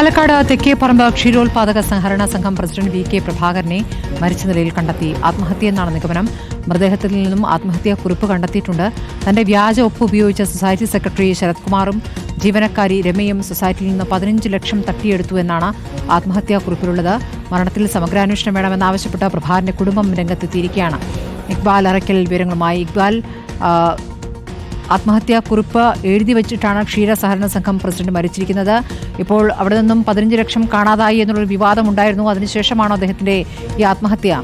പാലക്കാട് തെക്കേപ്പറമ്പ് ക്ഷീരോത്പാദക സഹകരണ സംഘം president V K പ്രഭാകരനെ മരിച്ച നിലയിൽ കണ്ടെത്തി. ആത്മഹത്യയെന്നാണ് നിഗമനം. മൃതദേഹത്തിൽ നിന്നും ആത്മഹത്യാ കുറിപ്പ് കണ്ടെത്തിയിട്ടുണ്ട്. തന്റെ വ്യാജ ഒപ്പ് ഉപയോഗിച്ച സൊസൈറ്റി സെക്രട്ടറി ശരത്കുമാറും ജീവനക്കാരി രമയും സൊസൈറ്റിയിൽ നിന്ന് പതിനഞ്ച് ലക്ഷം തട്ടിയെടുത്തു എന്നാണ് ആത്മഹത്യാ കുറിപ്പിലുള്ളത് മരണത്തിൽ സമഗ്രാന്വേഷണം വേണമെന്നാവശ്യപ്പെട്ട് പ്രഭാകരന്റെ കുടുംബം രംഗത്തെത്തിയിരിക്കുകയാണ്. ഇക്ബാൽ അറയ്ക്കൽ വിവരങ്ങളുമായി. ഇക്ബാൽ ആ, ആത്മഹത്യാ കുറിപ്പ് എഴുതി വെച്ചിട്ടാണ് ക്ഷീര സഹകരണ സംഘം പ്രസിഡന്റ് മരിച്ചിരിക്കുന്നത്. ഇപ്പോൾ അവിടെ നിന്നും പതിനഞ്ച് ലക്ഷം കാണാതായി എന്നുള്ളൊരു വിവാദം ഉണ്ടായിരുന്നു. അതിനുശേഷമാണോ അദ്ദേഹത്തിന്റെ ഈ ആത്മഹത്യ?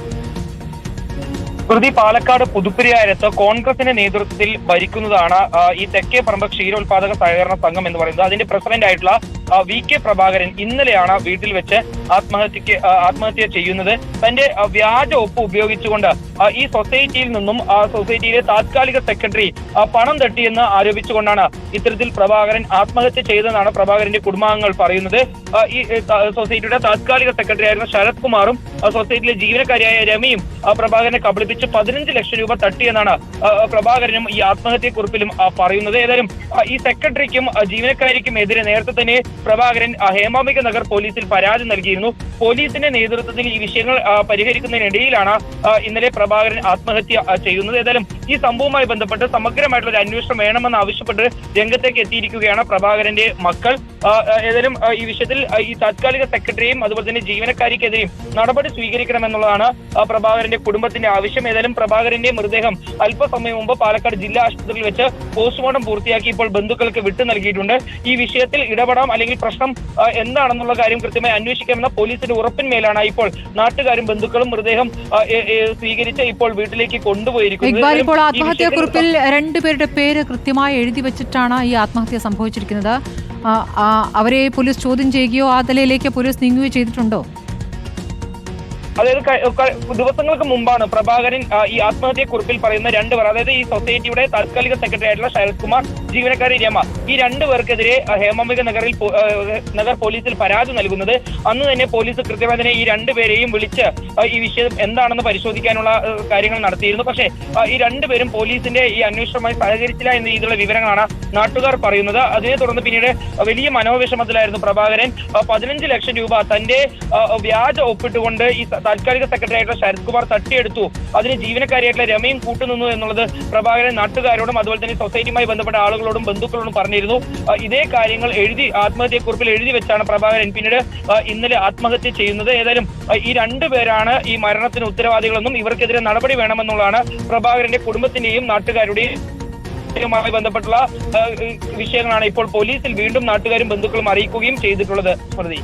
സ്മൃതി പാലക്കാട് പുതുപ്പരിയാരത്ത് കോൺഗ്രസിന്റെ നേതൃത്വത്തിൽ ഭരിക്കുന്നതാണ് ഈ തെക്കേ പറമ്പ് ക്ഷീരോത്പാദക സഹകരണ സംഘം എന്ന് പറയുന്നത്. അതിന്റെ പ്രസിഡന്റ് ആയിട്ടുള്ള വി കെ പ്രഭാകരൻ ഇന്നലെയാണ് വീട്ടിൽ വെച്ച് ആത്മഹത്യക്ക് ആത്മഹത്യ ചെയ്യുന്നത്. തന്റെ വ്യാജ ഒപ്പ് ഉപയോഗിച്ചുകൊണ്ട് ഈ സൊസൈറ്റിയിൽ നിന്നും സൊസൈറ്റിയിലെ താത്കാലിക സെക്രട്ടറി പണം തട്ടിയെന്ന് ആരോപിച്ചുകൊണ്ടാണ് ഇത്തരത്തിൽ പ്രഭാകരൻ ആത്മഹത്യ ചെയ്തതെന്നാണ് പ്രഭാകരന്റെ കുടുംബാംഗങ്ങൾ പറയുന്നത്. ഈ സൊസൈറ്റിയുടെ താത്കാലിക സെക്രട്ടറി ആയിരുന്ന ശരത് കുമാറും സൊസൈറ്റിയിലെ ജീവനക്കാരിയായ രമയും പ്രഭാകരനെ കബളിപ്പിച്ച് പതിനഞ്ച് ലക്ഷം രൂപ തട്ടിയെന്നാണ് പ്രഭാകരനും ഈ ആത്മഹത്യക്കുറിപ്പിലും പറയുന്നത്. ഏതായാലും ഈ സെക്രട്ടറിക്കും ജീവനക്കാരിക്കും എതിരെ നേരത്തെ തന്നെ പ്രഭാകരൻ ഹേമാമിക നഗർ പോലീസിൽ പരാതി നൽകിയിരുന്നു. പോലീസിന്റെ നേതൃത്വത്തിൽ ഈ വിഷയങ്ങൾ പരിഹരിക്കുന്നതിനിടയിലാണ് ഇന്നലെ പ്രഭാകരൻ ആത്മഹത്യ ചെയ്യുന്നത്. ഏതായാലും ഈ സംഭവവുമായി ബന്ധപ്പെട്ട് സമഗ്രമായിട്ടുള്ള ഒരു അന്വേഷണം വേണമെന്ന് ആവശ്യപ്പെട്ട് രംഗത്തേക്ക് എത്തിയിരിക്കുകയാണ് പ്രഭാകരന്റെ മക്കൾ. ഏതായാലും ഈ വിഷയത്തിൽ ഈ താത്കാലിക സെക്രട്ടറിയും അതുപോലെ തന്നെ ജീവനക്കാരിക്കെതിരെയും നടപടി സ്വീകരിക്കണമെന്നുള്ളതാണ് പ്രഭാകരന്റെ കുടുംബത്തിന്റെ ആവശ്യം. ഏതായാലും പ്രഭാകരന്റെ മൃതദേഹം അല്പസമയം മുമ്പ് പാലക്കാട് ജില്ലാ ആശുപത്രിയിൽ വെച്ച് പോസ്റ്റ്മോർട്ടം പൂർത്തിയാക്കി ഇപ്പോൾ ബന്ധുക്കൾക്ക് വിട്ടു നൽകിയിട്ടുണ്ട്. ഈ വിഷയത്തിൽ ഇടപെടാം അല്ലെങ്കിൽ പ്രശ്നം എന്താണെന്നുള്ള കാര്യം കൃത്യമായി അന്വേഷിക്കാമെന്ന പോലീസിന്റെ ഉറപ്പിന്മേലാണ് ഇപ്പോൾ നാട്ടുകാരും ബന്ധുക്കളും മൃതദേഹം സ്വീകരിച്ച് ഇപ്പോൾ വീട്ടിലേക്ക് കൊണ്ടുപോയിരിക്കുന്നത്. ഇപ്പോൾ ആത്മഹത്യാ കുറിപ്പിൽ രണ്ടുപേരുടെ പേര് കൃത്യമായി എഴുതി വെച്ചിട്ടാണ് ഈ ആത്മഹത്യ സംഭവിച്ചിരിക്കുന്നത്. അവരെ പോലീസ് ചോദ്യം ചെയ്യുകയോ ആ നിലയിലേക്ക് പോലീസ് നീങ്ങുകയോ ചെയ്തിട്ടുണ്ടോ? അതായത് ദിവസങ്ങൾക്ക് മുമ്പാണ് പ്രഭാകരൻ ഈ ആത്മഹത്യക്കുറിപ്പിൽ പറയുന്ന രണ്ട് പേർ അതായത് ഈ സൊസൈറ്റിയുടെ താൽക്കാലിക സെക്രട്ടറി ആയിട്ടുള്ള ശരത് കുമാർ ജീവനക്കാരി രമ ഈ രണ്ട് പേർക്കെതിരെ ഹേമാംബിക നഗറിൽ നഗർ പോലീസിൽ പരാതി നൽകുന്നത്. അന്ന് തന്നെ പോലീസ് കൃത്യമായി തന്നെ ഈ രണ്ടുപേരെയും വിളിച്ച് ഈ വിഷയം എന്താണെന്ന് പരിശോധിക്കാനുള്ള കാര്യങ്ങൾ നടത്തിയിരുന്നു. പക്ഷേ ഈ രണ്ടുപേരും പോലീസിന്റെ ഈ അന്വേഷണമായി സഹകരിച്ചില്ല എന്ന രീതിയിലുള്ള വിവരങ്ങളാണ് നാട്ടുകാർ പറയുന്നത്. അതിനെ തുടർന്ന് പിന്നീട് വലിയ മനോവിഷമത്തിലായിരുന്നു പ്രഭാകരൻ. പതിനഞ്ച് ലക്ഷം രൂപ തന്റെ വ്യാജ ഒപ്പിട്ടുകൊണ്ട് ഈ താൽക്കാലിക സെക്രട്ടറി ആയിട്ടുള്ള ശരത് കുമാർ തട്ടിയെടുത്തു. അതിന് ജീവനക്കാരിയായിട്ടുള്ള രമയും കൂട്ടുനിന്നു എന്നുള്ളത് പ്രഭാകരൻ നാട്ടുകാരോടും അതുപോലെ തന്നെ സൊസൈറ്റിയുമായി ബന്ധപ്പെട്ട ആളുകളോടും ബന്ധുക്കളോടും പറഞ്ഞിരുന്നു. ഇതേ കാര്യങ്ങൾ എഴുതി ആത്മഹത്യക്കുറിപ്പിൽ എഴുതി വെച്ചാണ് പ്രഭാകരൻ പിന്നീട് ഇന്നലെ ആത്മഹത്യ ചെയ്യുന്നത്. ഏതായാലും ഈ ഈ രണ്ടുപേരാണ് ഈ മരണത്തിന് ഉത്തരവാദികളെന്നും ഇവർക്കെതിരെ നടപടി വേണമെന്നുള്ളതാണ് പ്രഭാകരന്റെ കുടുംബത്തിന്റെയും നാട്ടുകാരുടെയും യുമായി ബന്ധപ്പെട്ടുള്ള വിഷയങ്ങളാണ് ഇപ്പോൾ പോലീസിൽ വീണ്ടും നാട്ടുകാരും ബന്ധുക്കളും അറിയിക്കുകയും ചെയ്തിട്ടുള്ളത്. സ്മൃതി.